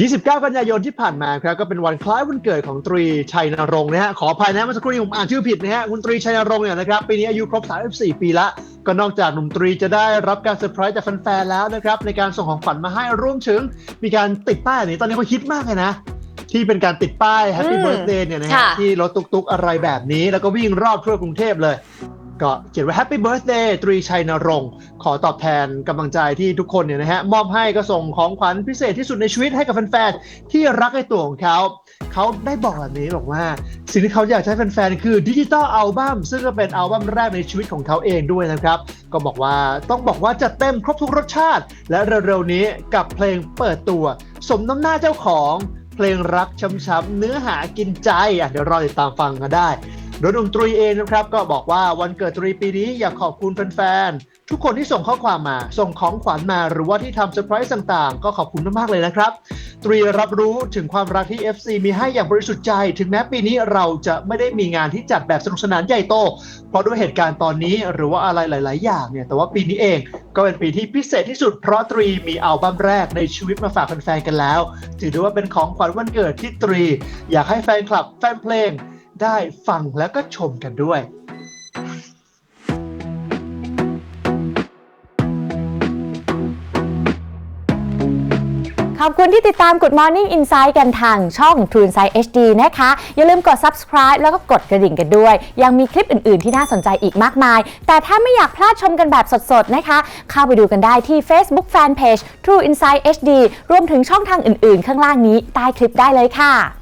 29 กันยายนที่ผ่านมาครับก็เป็นวันคล้ายวันเกิดของตรีชัยนรงค์นะฮะขออภัยนะเมื่อสักครู่นี้ผมอ่านชื่อผิดนะฮะคุณตรีชัยนรงค์เนี่ยนะครับปีนี้อายุครบ 34 ปีละก็นอกจากหนุ่มตรีจะได้รับการเซอร์ไพรส์จากแฟนๆแล้วนะครับในการส่งของขวัญมาให้รวมถึง มีการติดป้ายอันนี้ตอนนี้เขาฮิตมากเลยนะ ที่เป็นการติดป้าย Happy อืม Birthday เนี่ยนะฮะค่ะ ที่รถตุกๆอะไรแบบนี้ แล้วก็วิ่งรอบทั่วกรุงเทพเลย ก็เขียนว่า Happy Birthday ตรีชัยนรงค์ ขอตอบแทนกำลังใจที่ทุกคนเนี่ยนะฮะ มอบให้ก็ส่งของขวัญพิเศษที่สุดในชีวิตให้กับแฟนๆ ที่รักในตัวของเขา เขาได้บอกแบบนี้บอกว่า สิ่งที่เขาอยากให้แฟนๆ คือดิจิตอลอัลบั้มซึ่งก็เป็นอัลบั้มแรกในชีวิตของเขาเองด้วยนะครับ ก็บอกว่าต้องบอกว่าจัดเต็มครบทุกรสชาติ และเร็วๆนี้กับเพลงเปิดตัว สมน้ำหน้าเจ้าของเพลงรักช้ำๆเนื้อหากินใจอะเดี๋ยวรอติดตามฟังกันได้ โดยดนตรีเองนะครับก็บอกว่าวันเกิดตรีปีนี้อยากขอบคุณแฟนๆ ทุกคนที่ส่งข้อความมาส่งของขวัญมาหรือว่าที่ทำเซอร์ไพรส์ต่างๆ ก็ขอบคุณมากๆเลยนะครับ ตรีรับรู้ถึงความรักที่ FC มีให้อย่างบริสุทธิ์ใจ ถึงแม้ปีนี้เราจะไม่ได้มีงานที่จัดแบบสนุกสนานใหญ่โต เพราะด้วยเหตุการณ์ตอนนี้หรือว่าอะไรหลาย ๆ อย่างเนี่ยแต่ว่าปีนี้เองก็เป็นปีที่พิเศษที่สุดเพราะตรีมีอัลบั้มแรกในชีวิตมาฝากแฟนๆกันแล้ว ถือได้ว่าเป็นของขวัญวันเกิดที่ตรี อยากให้แฟนคลับแฟนเพลง ได้ฟังแล้วก็ชมกันด้วยขอบคุณที่ติดตาม Good Morning Insight กันทางช่อง True Insight HD นะคะ อย่าลืมกด subscribe แล้วก็กดกระดิ่งกันด้วย ยังมีคลิปอื่น ๆ ที่น่าสนใจอีกมากมาย แต่ถ้าไม่อยากพลาดชมกันแบบสด ๆ นะคะ เข้าไปดูกันได้ที่ Facebook Fanpage True Insight HD รวมถึงช่องทางอื่น ๆ ข้างล่างนี้ใต้คลิปได้เลยค่ะ